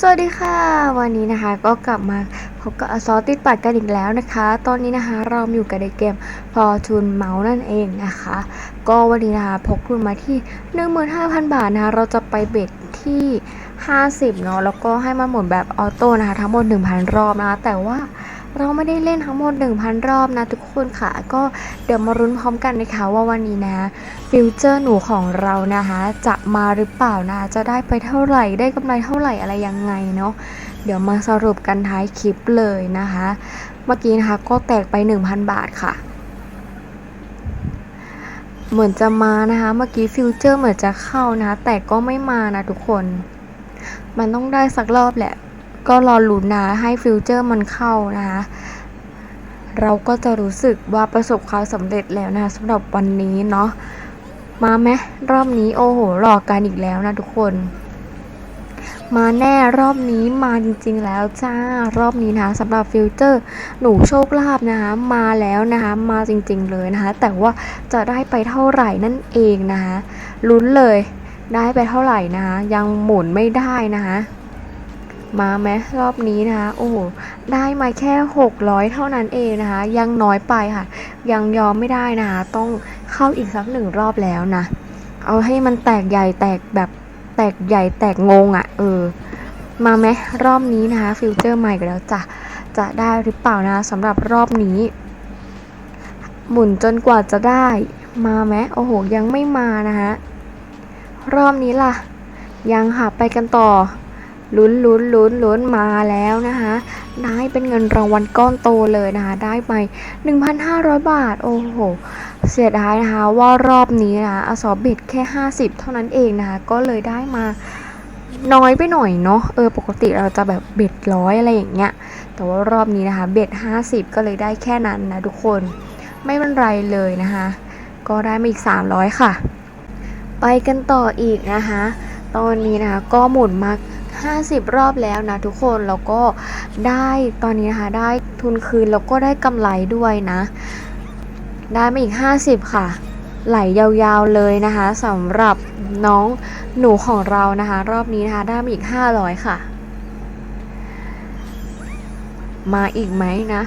สวัสดีค่ะ วันนี้นะคะก็กลับมาพบกับอซอติดปัดกันอีกแล้วนะคะ ตอนนี้นะคะเราอยู่กับในเกมพอทูนเมาส์นั่นเองนะคะ ก็วันนี้นะคะพกทุนมาที่ 15,000 บาทนะคะ เราจะไปเบ็ดที่ 50เนาะแล้วก็ให้มาหมุนแบบออโต้นะคะ ทั้งหมด 1,000 รอบนะคะ แต่ว่า เราไม่ได้เล่นทั้งหมด 1,000 รอบนะทุกคนค่ะ ก็เดี๋ยวมารุ้นพร้อมกันนะคะว่าวันนี้นะ ฟิวเจอร์หนูของเรานะคะ จะมาหรือเปล่านะจะได้ไปเท่าไหร่ ได้กำไรเท่าไหร่อะไรยังไงเนาะเดี๋ยวมาสรุปกันท้ายคลิปเลยนะคะ เมื่อกี้นะคะก็แตกไป 1,000 บาทค่ะเหมือนจะมานะคะ เมื่อกี้ฟิวเจอร์เหมือนจะเข้านะะแต่ก็ไม่มานะทุกคน มันต้องได้สักรอบแหละ ก็รอลุ้นนะให้ฟิวเจอร์มันเข้านะคะเราก็จะรู้สึกว่าประสบความสำเร็จแล้วนะคะสำหรับวันนี้เนาะมาไหมรอบนี้โอ้โหหลอกกันอีกแล้วนะทุกคน มาแน่รอบนี้มาจริง ๆ แล้วจ้ารอบนี้นะคะสำหรับฟิวเจอร์หนูโชคลาภนะคะมาแล้วนะคะมาจริง ๆ เลยนะคะแต่ว่าจะได้ไปเท่าไหร่นั่นเองนะคะลุ้นเลยได้ไปเท่าไหร่นะคะยังหมุนไม่ได้นะคะ มาไหมรอบนี้นะคะโอ้โหได้มาแค่ 600 เท่านั้นเองนะคะ ยังน้อยไปค่ะ ยังยอมไม่ได้นะคะ ต้องเข้าอีกสักหนึ่งรอบแล้วนะ เอาให้มันแตกใหญ่แตกแบบแตกใหญ่แตกงงอะ่ะ เออ มาไหมรอบนี้นะคะฟิวเจอร์ใหม่กันแล้วจะจะได้หรือเปล่านะสำหรับรอบนี้ หมุนจนกว่าจะได้มาไหมโอ้โห ยังไม่มานะคะรอบนี้ล่ะ ยังค่ะไปกันต่อ ลุ้นลุ้นลุ้นลุ้นมาแล้วนะคะได้เป็นเงินรางวัลก้อนโตเลยนะคะ ได้ไป 1,500 บาท โอ้โห เสียดายนะคะว่ารอบนี้นะคะอสอบิดแค่ 50 เท่านั้นเองนะคะ ก็เลยได้มาน้อยไปหน่อยเนาะเออปกติเราจะแบบเบ็ดร้อยอะไรอย่างเงี้ย แต่ว่ารอบนี้นะคะ เบ็ด 50 ก็เลยได้แค่นั้นนะทุกคนไม่เป็นไรเลยนะคะ ก็ได้มาอีก 300 ค่ะ ไปกันต่ออีกนะคะ ตอนนี้นะคะก็หมุนมา 50 รอบแล้วนะทุกคนแล้วก็ได้ตอนนี้นะคะได้ทุนคืนแล้วก็ได้กำไรด้วยนะ ได้มาอีก 50 ค่ะ ไหลยาวๆเลยนะคะสำหรับน้องหนูของเรานะคะ รอบนี้นะคะได้มาอีก 500 ค่ะ มาอีกไหมนะ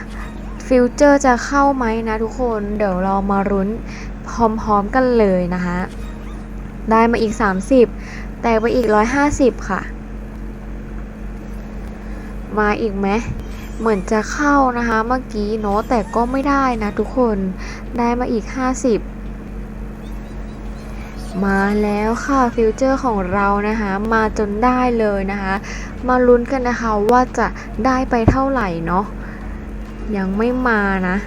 ฟิวเจอร์จะเข้าไหมนะทุกคนเดี๋ยวเรามารุ้นพร้อมๆกันเลยนะคะ ได้มาอีก 30 แต่ไปอีก 150 ค่ะ มาอีกไหมเหมือนจะเข้านะคะเมื่อกี้เนาะแต่ก็ไม่ได้นะทุกคนได้มาอีก 50 มาแล้วค่ะฟิวเจอร์ของเรานะคะมาจนได้เลยนะคะมาลุ้นกันนะคะว่าจะได้ไปเท่าไหร่เนาะยังไม่มานะ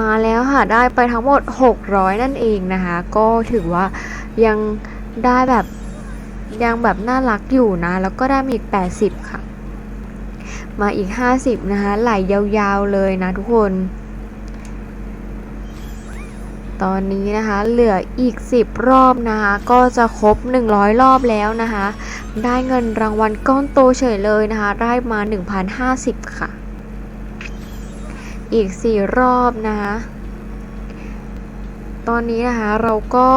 มาแล้วค่ะได้ไปทั้งหมด 600 นั่นเองนะคะ ก็ถือว่ายังได้แบบยังแบบน่ารักอยู่นะ แล้วก็ได้มาอีก 80 ค่ะ มาอีก 50 นะคะ ไหลยาวๆเลยนะทุกคน ตอนนี้นะคะ เหลืออีก 10 รอบนะคะ ก็จะครบ 100 รอบแล้วนะคะ ได้เงินรางวัลก้อนโตเฉยเลยนะคะ ได้มา 1,050 ค่ะ อีก 4 รอบนะคะ ตอนนี้นะคะเราก็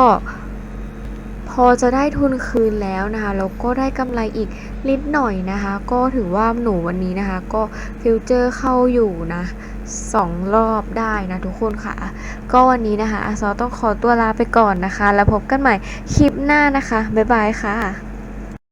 พอจะได้ทุนคืนแล้วนะคะแล้วก็ได้กำไรอีกนิดหน่อยนะคะ ก็ถือว่าหนูวันนี้นะคะ ก็ฟิวเจอร์เข้าอยู่นะสองรอบได้นะทุกคนค่ะ ก็วันนี้นะคะอาซอต้องขอตัวลาไปก่อนนะคะ แล้วพบกันใหม่คลิปหน้านะคะ บ๊ายบายค่ะ